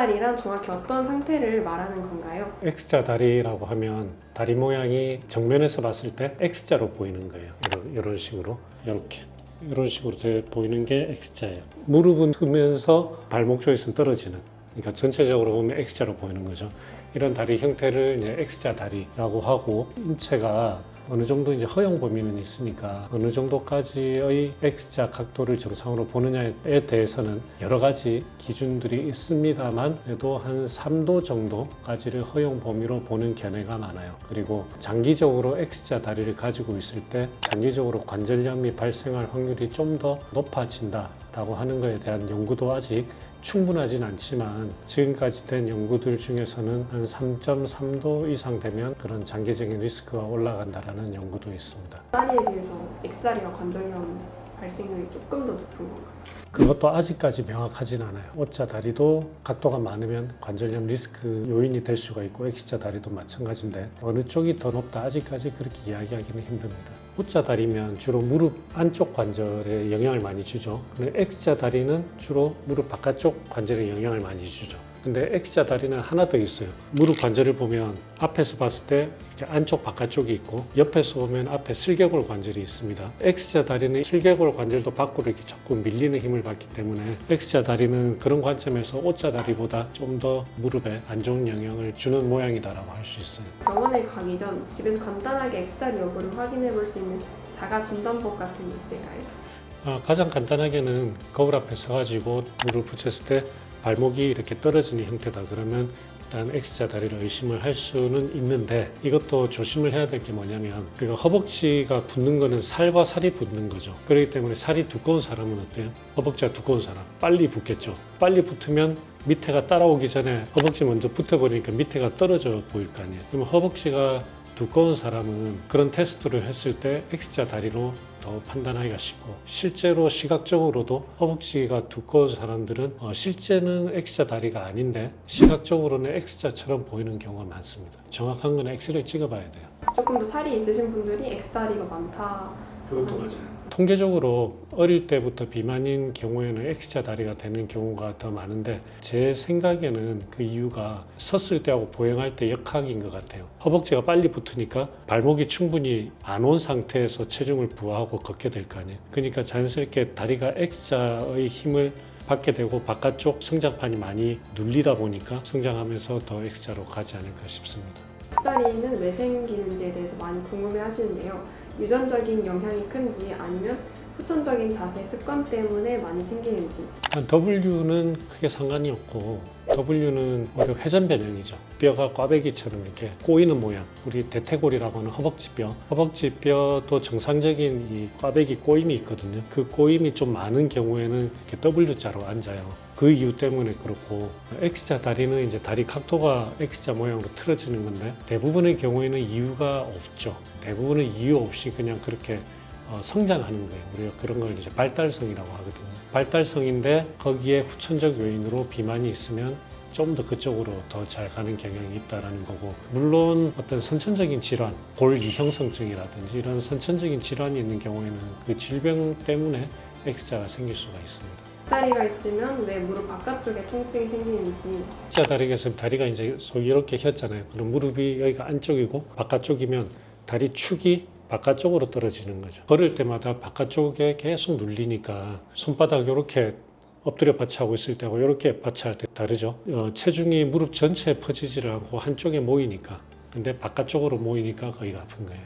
X다리란 정확히 어떤 상태를 말하는 건가요? X자 다리라고 하면 다리 모양이 정면에서 봤을 때 X자로 보이는 거예요. 이런, 식으로 이렇게 이런 식으로 돼 보이는 게 X자예요. 무릎은 크면서 발목 쪽에서 떨어지는 그러니까 전체적으로 보면 X자로 보이는 거죠. 이런 다리 형태를 이제 X자 다리라고 하고 인체가 어느 정도 이제 허용 범위는 있으니까 어느 정도까지의 X자 각도를 정상으로 보느냐에 대해서는 여러 가지 기준들이 있습니다만 그래도 한 3도 정도까지를 허용 범위로 보는 견해가 많아요. 그리고 장기적으로 X자 다리를 가지고 있을 때 장기적으로 관절염이 발생할 확률이 좀 더 높아진다 라고 하는 것에 대한 연구도 아직 충분하진 않지만 지금까지 된 연구들 중에서는 한 3.3도 이상 되면 그런 장기적인 리스크가 올라간다라는 연구도 있습니다. 다리에 비해서 X다리가 관절염 발생률이 조금 더 높은 건가요? 그것도 아직까지 명확하진 않아요. O자 다리도 각도가 많으면 관절염 리스크 요인이 될 수가 있고 X자 다리도 마찬가지인데 어느 쪽이 더 높다 아직까지 그렇게 이야기하기는 힘듭니다. O자 다리면 주로 무릎 안쪽 관절에 영향을 많이 주죠. 근데 X자 다리는 주로 무릎 바깥쪽 관절에 영향을 많이 주죠. 근데 X자 다리는 하나 더 있어요. 무릎 관절을 보면 앞에서 봤을 때 안쪽 바깥쪽이 있고 옆에서 보면 앞에 슬개골 관절이 있습니다. X자 다리는 슬개골 관절도 밖으로 이렇게 자꾸 밀리는 힘을 받기 때문에 X자 다리는 그런 관점에서 O자 다리보다 좀 더 무릎에 안 좋은 영향을 주는 모양이다라고 할 수 있어요. 병원에 가기 전 집에서 간단하게 X다리 여부를 확인해 볼 수 있는 자가 진단법 같은 게 있을까요? 아, 가장 간단하게는 거울 앞에 서가지고 무릎을 붙였을 때 발목이 이렇게 떨어지는 형태다 그러면 일단 X자 다리를 의심을 할 수는 있는데 이것도 조심을 해야 될 게 뭐냐면 우리가 허벅지가 붙는 거는 살과 살이 붙는 거죠. 그렇기 때문에 살이 두꺼운 사람은 어때요? 허벅지가 두꺼운 사람. 빨리 붙겠죠. 빨리 붙으면 밑에가 따라오기 전에 허벅지 먼저 붙어버리니까 밑에가 떨어져 보일 거 아니에요. 그럼 허벅지가 두꺼운 사람은 그런 테스트를 했을 때 X자 다리로 더 판단하기가 쉽고 실제로 시각적으로도 허벅지가 두꺼운 사람들은 어, 실제는 X자 다리가 아닌데 시각적으로는 X자처럼 보이는 경우가 많습니다. 정확한 건 X를 찍어봐야 돼요. 조금 더 살이 있으신 분들이 X다리가 많다. 그것도 맞아요. 통계적으로 어릴 때부터 비만인 경우에는 X자 다리가 되는 경우가 더 많은데 제 생각에는 그 이유가 섰을 때하고 보행할 때 역학인 것 같아요. 허벅지가 빨리 붙으니까 발목이 충분히 안 온 상태에서 체중을 부하하고 걷게 될 거 아니에요. 그러니까 자연스럽게 다리가 X자의 힘을 받게 되고 바깥쪽 성장판이 많이 눌리다 보니까 성장하면서 더 X자로 가지 않을까 싶습니다. X다리는 왜 생기는지에 대해서 많이 궁금해 하시는데요. 유전적인 영향이 큰지 아니면 후천적인 자세 습관 때문에 많이 생기는지 한 W는 크게 상관이 없고 W는 오히려 회전 변형이죠. 뼈가 꽈배기처럼 이렇게 꼬이는 모양. 우리 대퇴골이라고 하는 허벅지뼈. 허벅지뼈도 정상적인 이 꽈배기 꼬임이 있거든요. 그 꼬임이 좀 많은 경우에는 이렇게 W자로 앉아요. 그 이유 때문에 그렇고 X자 다리는 이제 다리 각도가 X자 모양으로 틀어지는 건데 대부분의 경우에는 이유가 없죠. 대부분은 이유 없이 그냥 그렇게 어, 성장하는 거예요. 우리가 그런 걸 이제 발달성이라고 하거든요. 발달성인데 거기에 후천적 요인으로 비만이 있으면 좀 더 그쪽으로 더 잘 가는 경향이 있다라는 거고 물론 어떤 선천적인 질환, 골 이형성증이라든지 이런 선천적인 질환이 있는 경우에는 그 질병 때문에 X자가 생길 수가 있습니다. X다리가 있으면 왜 무릎 바깥쪽에 통증이 생기는지 X자 다리가 있으면 다리가 이제 이렇게 혔잖아요. 그럼 무릎이 여기가 안쪽이고 바깥쪽이면 다리 축이 바깥쪽으로 떨어지는 거죠. 걸을 때마다 바깥쪽에 계속 눌리니까 손바닥 이렇게 엎드려 받치하고 있을 때하고 이렇게 받치할 때 다르죠. 어, 체중이 무릎 전체에 퍼지지를 않고 한쪽에 모이니까. 근데 바깥쪽으로 모이니까 거기가 아픈 거예요.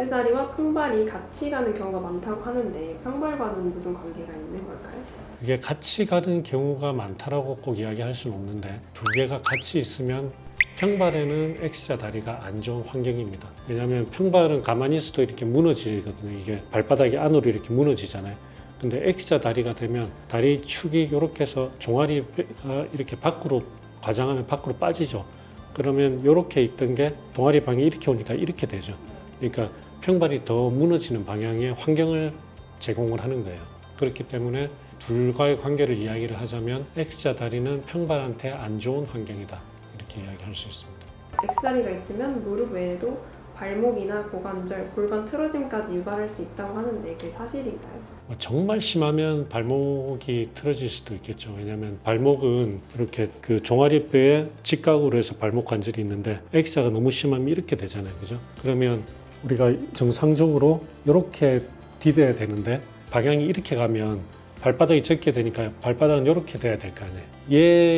X다리와 평발이 같이 가는 경우가 많다고 하는데 평발과는 무슨 관계가 있는 걸까요? 그게 같이 가는 경우가 많다라고 꼭 이야기할 수는 없는데 두 개가 같이 있으면 평발에는 X자 다리가 안 좋은 환경입니다. 왜냐하면 평발은 가만히 있어도 이렇게 무너지거든요. 이게 발바닥이 안으로 이렇게 무너지잖아요. 근데 X자 다리가 되면 다리 축이 이렇게 해서 종아리가 이렇게 밖으로 과장하면 밖으로 빠지죠. 그러면 이렇게 있던 게 종아리 방이 이렇게 오니까 이렇게 되죠. 그러니까 평발이 더 무너지는 방향의 환경을 제공을 하는 거예요. 그렇기 때문에 둘과의 관계를 이야기를 하자면 X자 다리는 평발한테 안 좋은 환경이다. 이렇게 이야기할 수 있습니다. X다리가 있으면 무릎 외에도 발목이나 고관절, 골반 틀어짐까지 유발할 수 있다고 하는데 그게 사실인가요? 뭐 정말 심하면 발목이 틀어질 수도 있겠죠. 왜냐하면 발목은 이렇게 그 종아리뼈에 직각으로 해서 발목 관절이 있는데 X자가 너무 심하면 이렇게 되잖아요. 그죠? 그러면 우리가 정상적으로 이렇게 디뎌야 되는데 방향이 이렇게 가면 발바닥이 적게 되니까 발바닥은 이렇게 돼야 될 거 아니에요.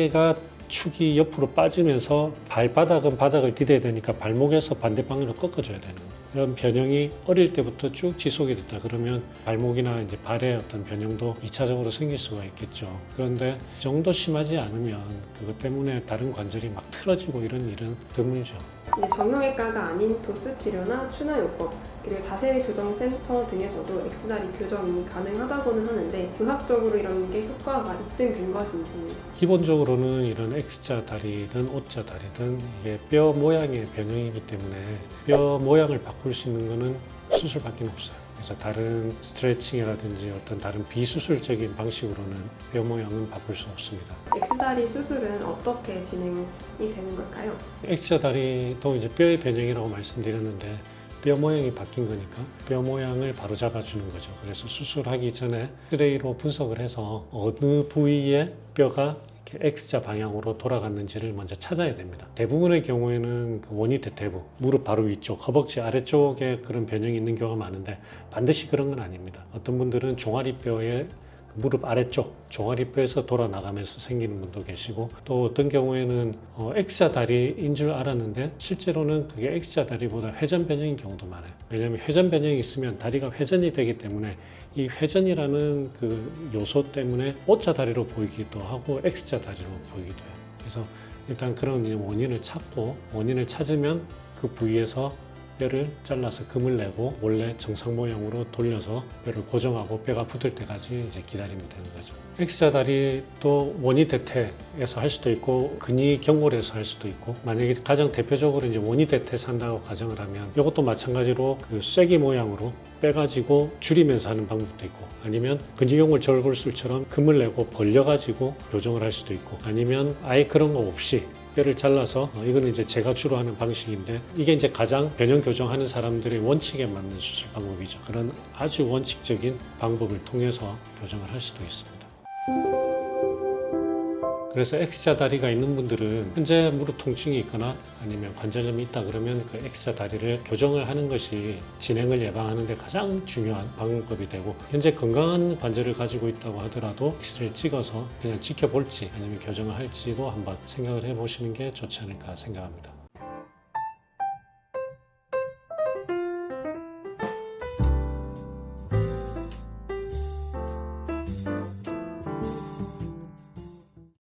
얘가 축이 옆으로 빠지면서 발바닥은 바닥을 디뎌야 되니까 발목에서 반대 방향으로 꺾어줘야 되는. 이런 변형이 어릴 때부터 쭉 지속이 됐다 그러면 발목이나 이제 발의 어떤 변형도 2차적으로 생길 수가 있겠죠. 그런데 이 정도 심하지 않으면 그것 때문에 다른 관절이 막 틀어지고 이런 일은 드물죠. 정형외과가 아닌 도수 치료나 추나 요법 그리고 자세 교정 센터 등에서도 X다리 교정이 가능하다고는 하는데 의학적으로 이런 게 효과가 입증된 것인지 기본적으로는 이런 X자 다리든 O자 다리든 이게 뼈 모양의 변형이기 때문에 뼈 모양을 바꿀 수 있는 것은 수술밖에 없어요. 그래서 다른 스트레칭이라든지 어떤 다른 비수술적인 방식으로는 뼈 모양은 바꿀 수 없습니다. X다리 수술은 어떻게 진행이 되는 걸까요? X자 다리도 이제 뼈의 변형이라고 말씀드렸는데 뼈 모양이 바뀐 거니까 뼈 모양을 바로 잡아주는 거죠. 그래서 수술하기 전에 스레이로 분석을 해서 어느 부위에 뼈가 X자 방향으로 돌아갔는지를 먼저 찾아야 됩니다. 대부분의 경우에는 그 원위 대퇴부, 무릎 바로 위쪽, 허벅지 아래쪽에 그런 변형이 있는 경우가 많은데 반드시 그런 건 아닙니다. 어떤 분들은 종아리뼈에 그 무릎 아래쪽 종아리뼈에서 돌아 나가면서 생기는 분도 계시고 또 어떤 경우에는 어, X자 다리인 줄 알았는데 실제로는 그게 X자 다리보다 회전 변형인 경우도 많아요. 왜냐하면 회전 변형이 있으면 다리가 회전이 되기 때문에 이 회전이라는 그 요소 때문에 O자 다리로 보이기도 하고 X자 다리로 보이기도 해요. 그래서 일단 그런 원인을 찾고 원인을 찾으면 그 부위에서 뼈를 잘라서 금을 내고 원래 정상 모양으로 돌려서 뼈를 고정하고 뼈가 붙을 때까지 이제 기다리면 되는 거죠. X자 다리도 원위 대퇴에서 할 수도 있고 근위 경골에서 할 수도 있고 만약에 가장 대표적으로 이제 원위 대퇴에서 한다고 가정을 하면 이것도 마찬가지로 그 쐐기 모양으로 빼가지고 줄이면서 하는 방법도 있고 아니면 근지경골 절골술처럼 금을 내고 벌려가지고 교정을 할 수도 있고 아니면 아예 그런 거 없이 뼈를 잘라서 어, 이거는 이제 제가 주로 하는 방식인데 이게 이제 가장 변형 교정하는 사람들의 원칙에 맞는 수술 방법이죠. 그런 아주 원칙적인 방법을 통해서 교정을 할 수도 있습니다. 그래서 X자 다리가 있는 분들은 현재 무릎 통증이 있거나 아니면 관절염이 있다 그러면 그 X자 다리를 교정을 하는 것이 진행을 예방하는 데 가장 중요한 방법이 되고 현재 건강한 관절을 가지고 있다고 하더라도 X를 찍어서 그냥 지켜볼지 아니면 교정을 할지도 한번 생각을 해보시는 게 좋지 않을까 생각합니다.